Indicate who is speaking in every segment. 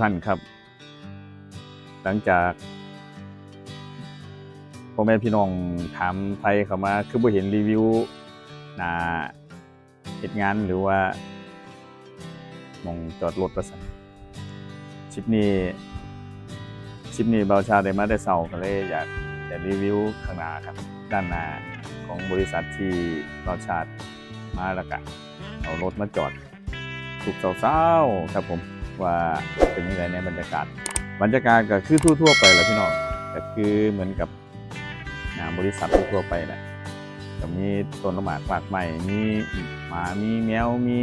Speaker 1: ท่านครับ หลังจากพ่อแม่พี่น้องถามไทยเข้ามาคือบ่เห็นรีวิวนาเหตุงานหรือว่ามองจอดรถประสันชิปนี้ชิปนี้เบาชาได้มาได้เศร้าก็เลยอยากจะรีวิวข้างหน้าครับ ด้านหน้าของบริษัทที่เบาชาติมาล้วก็เอารถมาจอดสุกเศร้าๆครับผม ว่าเป็นยังไงในบรรยากาศ บรรยากาศก็คือทั่วๆไปแหละพี่น้องก็คือเหมือนกับงานบริษัททั่วไปแหละก็มีต้นละหมากหมากใหม่มีหมามีแมวมี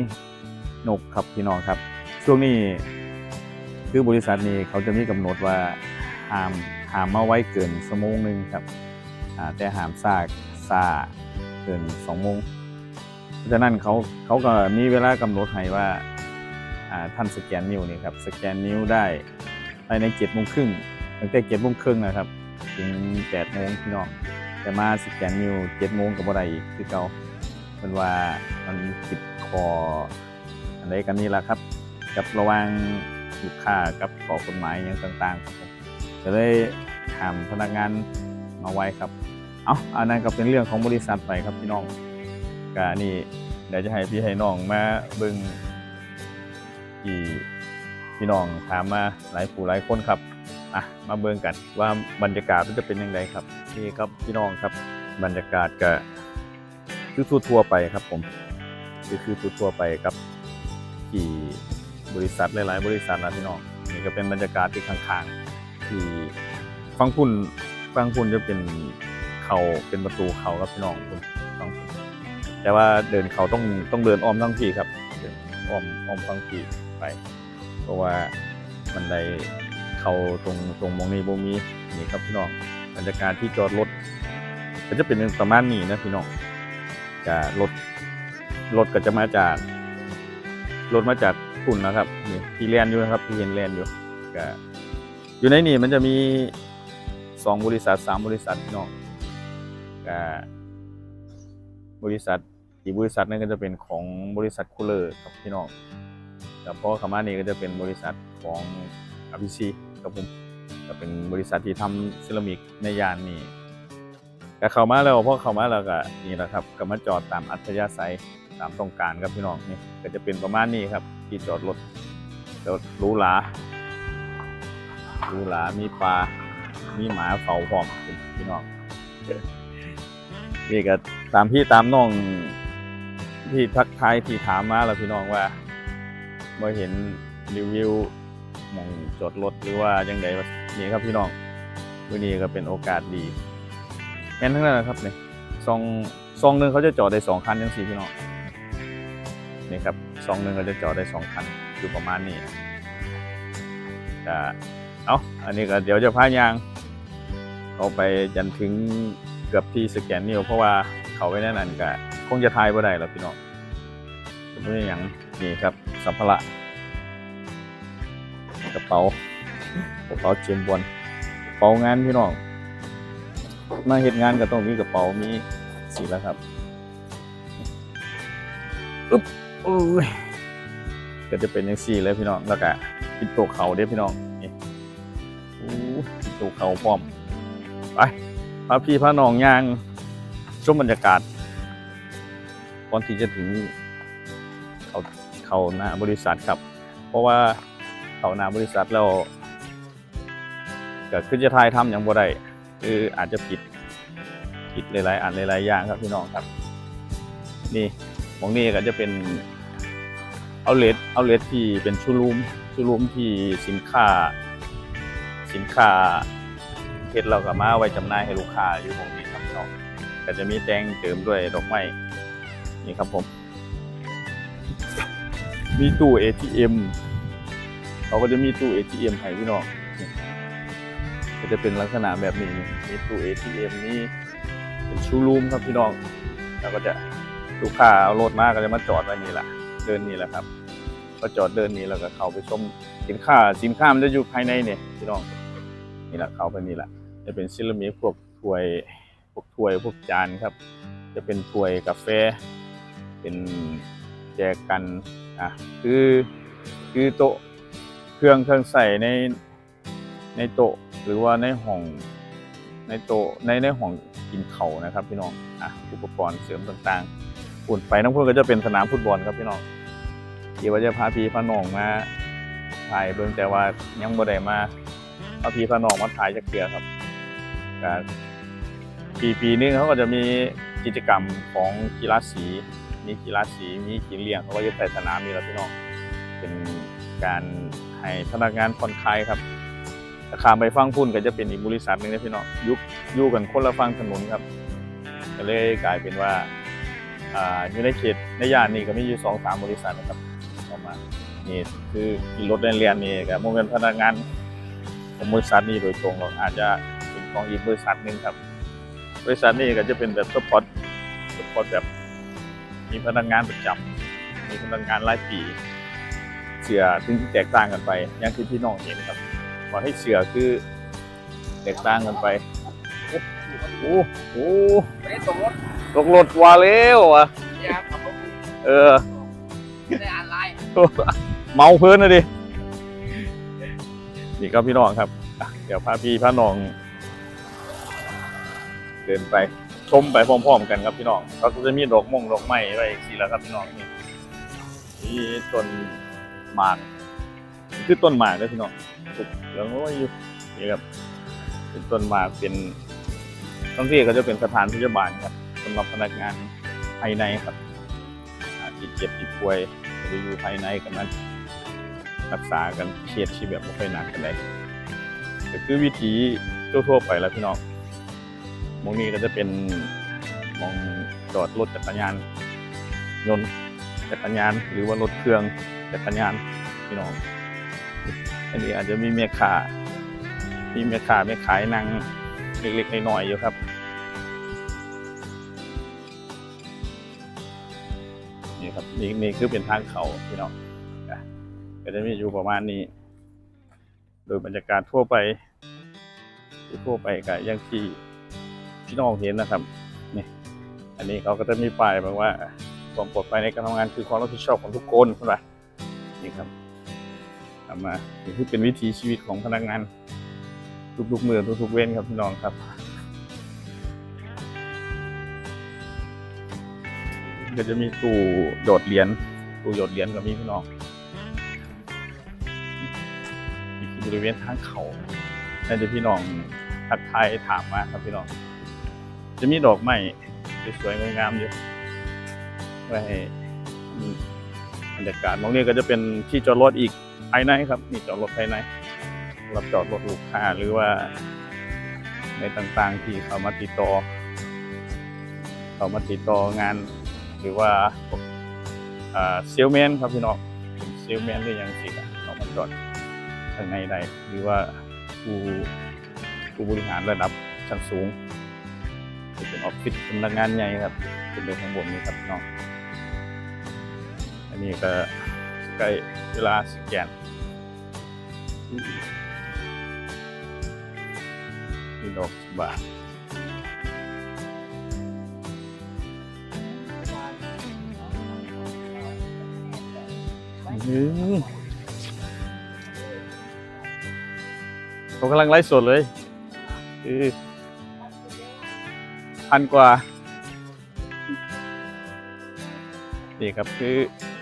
Speaker 1: นกครับพี่น้องครับ ช่วงนี้คือบริษัทนี้เขาจะมีกำหนดว่าห้ามห้ามมาไว้เกินชั่วโมงหนึ่งครับแต่ห้ามซากซาเกินสองโมงเพราะฉะนั้นเขาเขาก็มีเวลากำหนดให้ว่า ท่านสแกนนิ้วนี่ครับสแกนนิ้วได้ภายในเจ็ดโมงครึ่งตั้งแต่เจ็ดโมงครึ่งนะครับถึงแปดโมงพี่น้องแต่มาสแกนนิ้วเจ็ดโมงกับอะไรอีกคือเก่าเป็นว่ามันติดคออะไรกันนี่แหละครับ กับระว่างลูกค้ากับขอกฎหมายอย่างต่างๆครับจะได้ถามพนักงานมาไว้ครับ เอาอันนั้นก็เป็นเรื่องของบริษัทไปครับพี่น้องกานี่เดี๋ยวจะให้พี่ให้น้องมาเบิ่ง ที่พี่น้องถามมาหลายผู้หลายคนครับอะมาเบิ่งกันว่าบรรยากาศมันจะเป็นยังไงครับนี่ครับพี่น้องครับบรรยากาศก็คือทั่วๆไปครับผมคือคือทั่วๆไปครับที่บริษัทหลายๆ บริษัทนะพี่น้องนี่ก็เป็นบรรยากาศที่ข้างๆที่ฟังพุ่นฟังพุ่นจะเป็นเขาเป็นประตูเขาครับพี่น้องคุณฟังแต่ว่าเดินเขาต้องต้องเดินอ้อมทั้งทีครับ อ้อมอ้อมทั้งทีไป เพราะว่ามันได้เข้าตรงตรงมองนี้บ่มีนี่ครับพี่น้องบรรยากาศที่จอดรถก็จะเป็นประมาณนี้นะพี่น้องจะรถรถก็จะมาจากรถมาจากคุณนะครับนี่ที่แลนอยู่นะครับที่เห็นแลนอยู่ก็อยู่ในนี่มันจะมีสองบริษัทสามบริษัทพี่น้องก็บริษัท อีกบริษัทหนึงก็จะเป็นของบริษัทคูลเลอร์ครับพี่น้องแล้วพอขามานี่ก็จะเป็นบริษัทของอภิชีครับผมก็เป็นบริษัทที่ทำเซรามิกในยานนี้ก็เข้ามาแล้วพอเข้ามาแล้วก็นี่แหละครับก็มาจอดตามอัธยาศัยตามต้องการครับพี่น้องนี่ก็จะเป็นประมาณนี้ครับ ที่จอดรถรถหรูหรารูหรามีปลามีหมาเฝ้าพร้อมพี่น้องนี่ก็ตามพี่ตามน้อง ที่ทักทายที่ถามมาแล้วพี่น้องว่าเมาเห็นรีวิวมองจอดรถหรือว่ายังไงนี่ครับพี่น้องวันนี้ก็เป็นโอกาสดีแม่นทั้งนั้นนะครับเนี่ยซองซองหนึ่งเขาจะจอดได้สองคันยังสี่พี่น้องนี่ครับซองหนึ่งเขาจะจอดได้สองคันอยู่ประมาณนี้จะเอาอันนี้ก็เดี๋ยวจะพายางเอาไปยันถึงเกือบที่สแกนนิวเพราะว่าเขาไว้แน่นอนก็ คงจะทายบ่ได้แล้วพี่น้องไม่อย่างนี่ครับ สัมภาระกระเป๋ากระเป๋าเจมบอลกระเป๋างานพี่น้องมาเห็นงานก็ต้องมีกระเป๋ามีสีแล้วครับอึ๊บโอ้ยก็จะเป็นอย่างสี่เลยพี่น้องแล้วก็ปิดตัวเขาเด้พี่น้องนี่โอ้ปิดตัวเขาพร้อมไปพาพี่พาน้องย่างชมบรรยากาศ ก่อนที่จะถึงเขาเขาหน้าบริษัทครับ เพราะว่าเขาหน้าบริษัทแล้วก็คือจะทายทำอย่างบ่ได้คืออาจจะผิดผิดหลายๆอันหลายๆอย่างครับพี่น้องครับ นี่มองนี่ก็จะเป็นเอาเลทเอาเลทที่เป็นชูรูมชูรูมที่สินค้า สินค้าเฮ็ดเราก็มาไว้จำหน่ายให้ลูกค้าอยู่ตรงนี้ครับพี่น้องก็จะมีแตงเติมด้วยดอกไม้ นี่ครับผม มีตู้ ATM เขาก็จะมีตู้ ATM ให้พี่น้องก็จะเป็นลักษณะแบบนี้ มีตู้ ATM นี่เป็นชูรูมครับพี่น้อง แล้วก็จะลูกค้าเอารถมาก็จะมาจอดไว้นี่แหละ เดินนี่แหละครับ ก็จอดเดินนี่แล้วก็เข้าไปชมสินค้า สินค้ามันจะอยู่ภายในเนี่ยพี่น้อง นี่แหละเข้าไปนี่แหละ จะเป็นซิลามิพวกถ้วย พวกถ้วย พวกจานครับ จะเป็นถ้วยกาแฟ เป็นแจกันอะคือคือโต๊ะเครื่องเครื่องใส่ในในโต๊ะหรือว่าในห้องในโต๊ะในในห้องกินเขานะครับพี่น้องอะอุปกรณ์เสริมต่างๆปุ่นไปน้ำพุ่นก็จะเป็นสนามฟุตบอลครับพี่น้องเดี๋ยวว่าจะพาพี่พาน้องมาถ่ายเบิ่งแต่ว่ายังบ่ได้มาพาพี่พาน้องมาถ่ายจักเทื่อครับก็ปีปีนึงเขาก็จะมีกิจกรรมของกีฬาสี มีกีฬาสี มีกินเลี้ยงเขาก็จะใส่สนามนี่แหล้วพี่น้อง เป็นการให้พนักงานผ่อนคลายครับถ้าขามไปฟังพุ่นก็จะเป็นอีกบริษัทหนึ่งนะพี่น้องยุคยู่กันคนละฟังถนนครับ ก็เลยกลายเป็นว่าอ่าอยู่ในเขตในย่านนี้ก็มีอยู่สองสามบริษัทนะครับออกมานี่คือรถเรียนนี่ก็โมเป็นพนักงานของบริษัทนี้โดยตรงหรอกอาจจะเป็นของอีกบริษัทหนึ่งครับ บริษัทนี้ก็จะเป็นแบบสปอร์ตสปอร์ตแบบ มีพนักงานประจำมีพนักงานรายปีเสือซึ่งแตกต่างกันไป อย่างที่พี่น้องเห็นครับขอให้เสือคือแตกต่างกันไปโอ้โห
Speaker 2: ตกรถ
Speaker 1: ตกรถว่าแล้วอะ
Speaker 2: เอ
Speaker 1: อ
Speaker 2: ได้อ่านไลน์
Speaker 1: เมาเพิ่นนะดินี่ก็พี่น้องครับ เดี๋ยวพาพี่พาน้อง เดินไป ชมไปพร้อมๆกันครับพี่น้องเขาก็จะมีดอกมงดอกไม้ไว้สีแล้วครับพี่น้องนี่นี่ต้นหมากคือต้นหมากเลยพี่น้องสุกเหลืองโอ้ยอยู่นี่ครับเป็นต้นหมากเป็นบางที่ก็จะเป็นสถานพยาบาลครับสำหรับพนักงานภายในครับอ่าที่เจ็บที่ป่วยหรืออยู่ภายในกันนั้นรักษากันเครียดที่แบบไม่ค่อยหนักกันเลยก็คือวิธีทั่วๆไปแล้วพี่น้อง มองนี้ก็จะเป็นมองจอดรถจักรยานยนต์จักรยานหรือว่ารถเครื่องจักรยานพี่น้อง อันนี้อาจจะมีเมียขามีเมียขาเมียขายนางเล็กๆน้อยๆอยู่ครับนี่ครับนี่นี่คือเป็นทางเขาพี่น้องก็จะมีอยู่ประมาณนี้ โดยบรรยากาศทั่วไปที่ทั่วไปกับย่างที่ พี่น้องเห็นนะครับนี่อันนี้เขาก็จะมีป้ายบอกว่าความปลอดภัยในการทำงานคือความรับผิดชอบของทุกคนใช่ไหมนี่ครับทำมานี่คือเป็นวิถีชีวิตของพนักงานทุกๆมือทุกๆเว้นครับพี่น้องครับก็จะมีตู้โดดเหรียญตู้โดดเหรียญก็มีพี่น้องนี่คือบริเวณทางเขาน่าจะพี่น้องทักทายถามมาครับพี่น้อง จะมีดอกไม้สวยๆงามๆอยู่ไว้ให้บรรยากาศตรงนี้ก็จะเป็นที่จอดรถอีกภายในครับนี่จอดรถภายในสำหรับจอดรถลูกค้าหรือว่า ในต่างๆที่เขามาติดต่อเขามาติดต่องาน หรือว่าเซลแมนครับพี่น้องเซลแมนหรือยังสิครับเขามาจอดข้างในใดหรือว่าผู้ผู้บริหารระดับชั้นสูง เป็นออฟฟิศพนักงานใหญ่ครับเป็นเรื่องข้างบนนี้ครับน้องอันนี้ก็ใกล้เวลาสแกนนี่ดอกบาทอืมกำลังไลฟ์สดเลยคือ พันกว่า นี่ครับคือ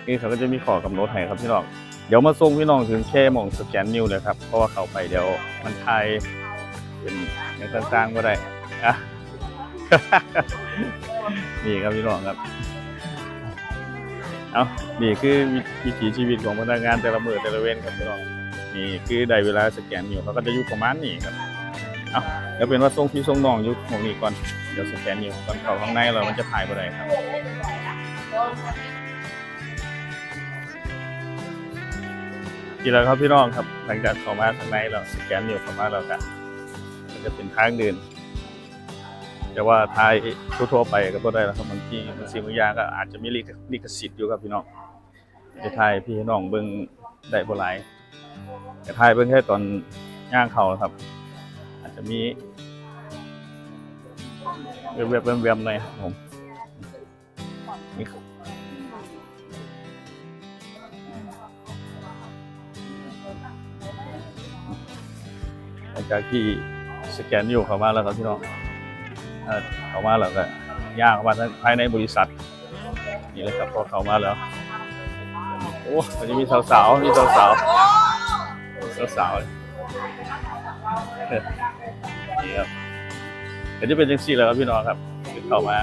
Speaker 1: นี่เขาก็จะมีขอกำหนดให้ครับพี่น้อง เดี๋ยวมาส่งพี่น้องถึงแค่มองสแกนนิ้วเลยครับ เพราะว่าเขาไปเดี๋ยวมันไทยเป็นอย่างต่างๆก็ได้อะนี่ครับพี่น้องครับ เอานี่คือวิถีชีวิตของพนักงานแต่ละมือแต่ละเว้นครับพี่น้อง นี่คือได้เวลาสแกนอยู่เขาก็จะอยู่ประมาณนี้ครับ เอา เดี๋ยวเป็นว่าส่งพี่ส่งน้องอยู่ตรงนี้ก่อน เดี๋ยวสแกนอยู่ก่อนเข้าข้างในเรามันจะถ่ายบ่ได้ครับทีแล้วครับพี่น้องครับ หลังจากเข้ามาข้างในเราสแกนอยู่เข้ามาแล้วกันมันจะเป็นทางเดินแต่ว่าทายทั่วๆไปก็บ่ได้แล้วครับบางทีบางสิ่งบางอย่างก็อาจจะมีลิขลิขสิทธิ์อยู่ครับพี่น้องจะทายพี่น้องเบิ่งได้บ่หลายแต่ทายเบิ่งแค่ตอนย่างเขาครับ จะมีเว็บๆแวมๆหน่อยครับผมนี่ครับงจากที่สแกนอยู่เข้ามาแล้วครับพี่น้องเข้ามาแล้วก็ย่างเข้ามาภายในบริษัท นี่เลยครับพอเข้ามาแล้วโอ้มันจะมีสาวๆมีสาวๆสาวๆเลย นี่ครับก็จะเป็นจังซี่แหล้วครับพี่น้องครับเข้ามา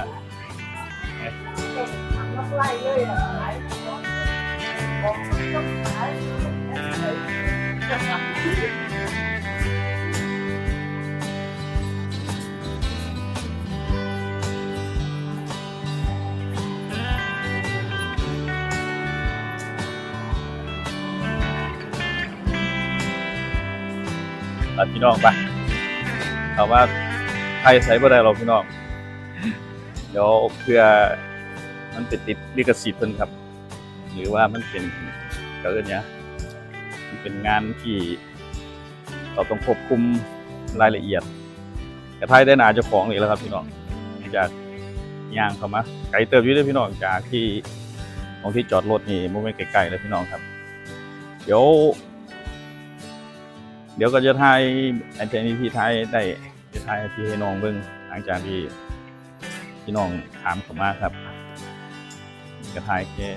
Speaker 1: ตัดพี่น้องไป ถามว่าใครใส่บ่ได้หรอกพี่น้อง เดี๋ยวเพื่อมันไปติดลิขสิทธิ์เพิ่นครับ หรือว่ามันเป็นก็เอิ้นหยังมันเป็นงานที่เราต้องควบคุมรายละเอียดแต่ท้ายได้นาเจ้าของนี่แล้วครับพี่น้องจากย่างเข้ามาไกลเติบอยู่เด้อพี่น้องจากที่ตรงที่จอดรถนี่บ่แม่นไกลๆเลยพี่น้องครับ เดี๋ยว เดี๋ยวก็จะทายอาจารย์นี้พี่ทายได้จะทายให้พี่ให้น้องเบิ่งหลังจากที่พี่น้องถามเข้ามาครับก็ทายแค่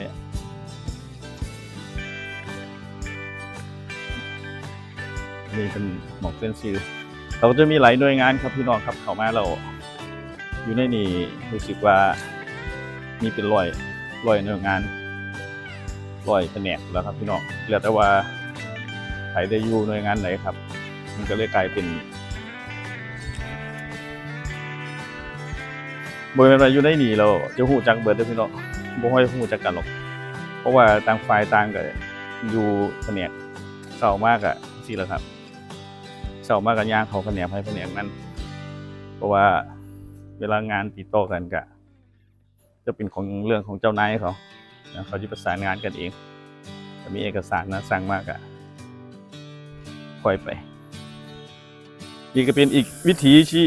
Speaker 1: นนี้เป็นหมอกเส้นซีเราก็จะมีหลายหน่วยงานครับพี่น้องครับเขามาเรา อยู่ในนี่รู้สึกว่ามีเป็นร้อยร้อยหน่วยงานร้อยแผนกแล้วครับพี่น้องเหลือแต่ว่า ใครได้อยู่หน่วยงานไหนครับ มันก็เลยกลายเป็นบริเวณราอยู่ในนี่เราจะหูจักเบิร์ดด้พี่น้องบ่ค่อยหูจักกันหรอก เพราะว่าต่างฝ่ายต่างก็อยู่แผนกเศร้ามากอะสิแหละครับเศร้ามากกันย่างเขาแผนกให้แผนกนั้น เพราะว่าเวลางานติดต่อกันก็จะเป็นของเรื่องของเจ้านายเขาเขาจะประสานงานกันเองจะมีเอกสารนะสั่งมากอะ ปล่อยไปนี่ก็เป็นอีกวิถีชี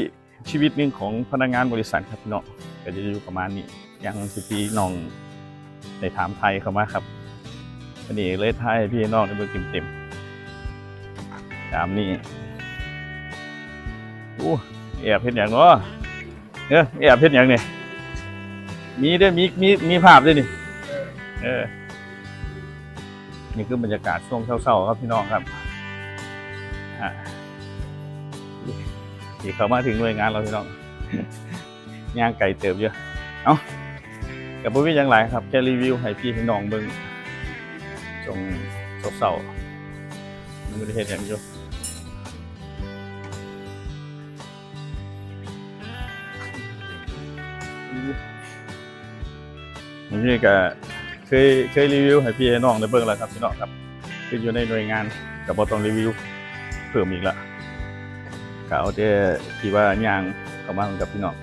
Speaker 1: ชีวิตหนึ่งของพนักงานบริษัทครับพี่น้องก็จะอยู่ประมาณนี้อย่างที่พี่น้องได้ถามไทยเข้ามาครับวันนี้เลยไทยให้พี่น้องได้เบิ่งเต็มๆตามนี้โอ้แอบเห็นอย่างเนาะเออแอบเห็นอย่างเนี่ยมีด้วยมีมีมีภาพด้วยนี่เออนี่คือบรรยากาศช่วงเช้าๆครับพี่น้องครับ อะที่เขามาถึงหน่วยงานเราพี่น้องย่างไก่เติบเยอะเอ้ากับพ่อพี่ยังไรครับแค่รีวิวให้พี่ให้น้องเบิ่งจงเศร้าๆมันไม่ได้เห็นอย่างอยู่ผมนี่ก็เคยเคยรีวิวให้พี่ให้น้องได้เบิ่งแล้วครับพี่น้องครับคืออยู่ในหน่วยงานกับบอต้องรีวิว เพิ่มอีกละก็เอาแต่ที่ว่าย่างเข้ามากับพี่น้อง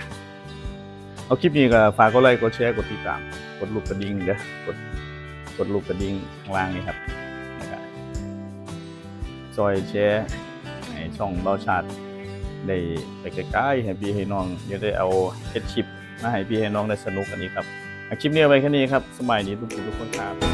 Speaker 1: เอาคลิปนี้ก็ฝากกดไลค์กดแชร์กดติดตาม กดลูกกระดิ่งเด้อกดกดลูกกระดิ่งข้างล่างนี่ครับนะครับซอยแชร์ให้ช่องเบาชาติได้ไปใกล้ๆให้พี่ให้น้องจะได้เอาเฮ็ดชิปมาให้พี่ให้น้องได้สนุกกันนี้ครับคลิปนี้เอาไว้แค่นี้ครับ สมัยนี้ทุกคนทุกคนครับ